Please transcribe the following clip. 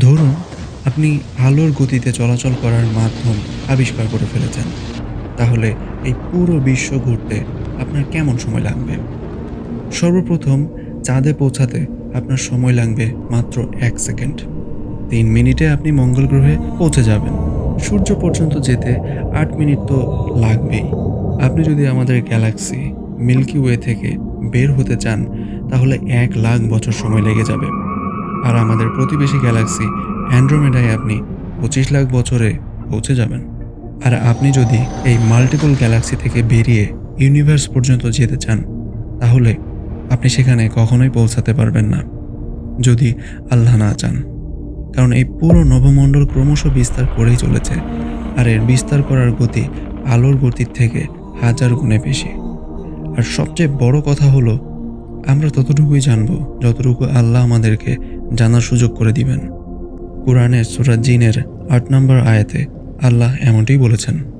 ধরুন, আপনি আলোর গতিতে চলাচল করার মাধ্যম আবিষ্কার করে ফেলেছেন। তাহলে এই পুরো বিশ্ব ঘুরতে আপনার কেমন সময় লাগবে? সর্বপ্রথম চাঁদে পৌঁছাতে আপনার সময় লাগবে মাত্র এক সেকেন্ড। তিন মিনিটে আপনি মঙ্গল গ্রহে পৌঁছে যাবেন। সূর্য পর্যন্ত যেতে আট মিনিট তো লাগবেই। আপনি যদি আমাদের গ্যালাক্সি মিল্কি ওয়ে থেকে বের হতে চান, তাহলে এক লাখ বছর সময় লেগে যাবে। আর আমাদের প্রতিবেশী গ্যালাক্সি অ্যান্ড্রোমেডায় আপনি পঁচিশ লাখ বছরে পৌঁছে যাবেন। আর আপনি যদি এই মাল্টিপল গ্যালাক্সি থেকে বেরিয়ে ইউনিভার্স পর্যন্ত যেতে চান, তাহলে আপনি সেখানে কখনোই পৌঁছাতে পারবেন না, যদি আল্লাহ না চান। কারণ এই পুরো নবমণ্ডল ক্রমশ বিস্তার করেই চলেছে, আর এর বিস্তার করার গতি আলোর গতির থেকে হাজার গুণে বেশি। আর সবচেয়ে বড় কথা হলো, আমরা ততটুকুই জানব যতটুকু আল্লাহ আমাদেরকে জানার সুযোগ করে দিবেন। কোরআনের সুরাত জিনের আট নম্বর আয়াতে আল্লাহ এমনটি বলেছেন।